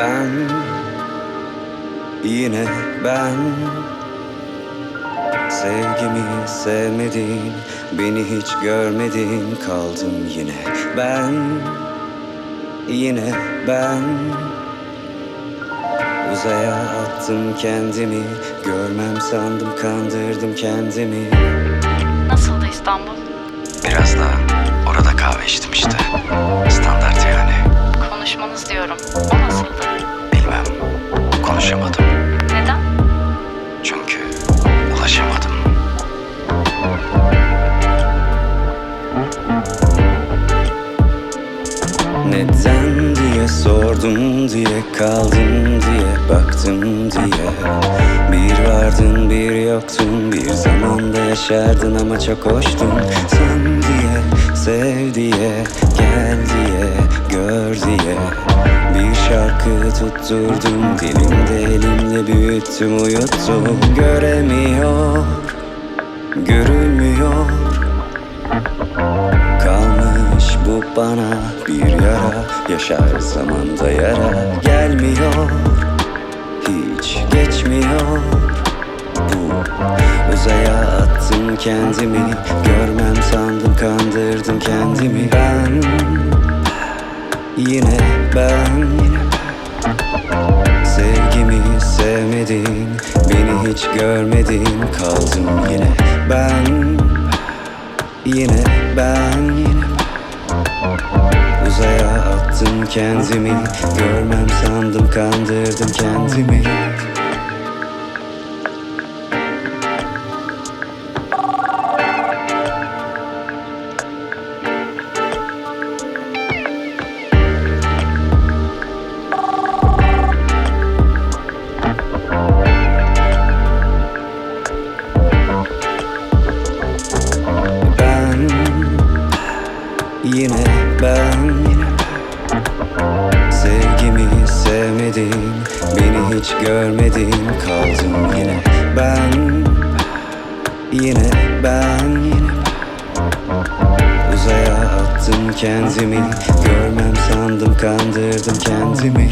ben Yine ben. Sevgimi sevmedin Beni hiç görmedin Kaldım yine ben. Yine ben. Uzaya attım kendimi Görmem sandım kandırdım kendimi. Nasıldı İstanbul? Biraz da orada kahve içtim Neden diye sordum diye kaldım diye baktım diye. Bir vardın bir yoktun bir zamanda yaşardın ama çok hoştun. Sen diye sev diye gel diye gör diye. Bir şarkı tutturdum dilimde elimle büyüttüm uyuttum. Göremiyor görülmüyor bana. Bir yara Yaşar zamanda yara. Gelmiyor Hiç geçmiyor. Bu uzaya attım kendimi. Görmem sandım kandırdım kendimi. Ben Yine ben. Sevgimi sevmedin Beni hiç görmedin. Kaldım yine ben. Yine kendimi. Görmem sandım kandırdım kendimi. Ben Yine ben hiç görmedin Kaldım yine. Ben Yine ben. Uzaya attım kendimi. Görmem sandım kandırdım kendimi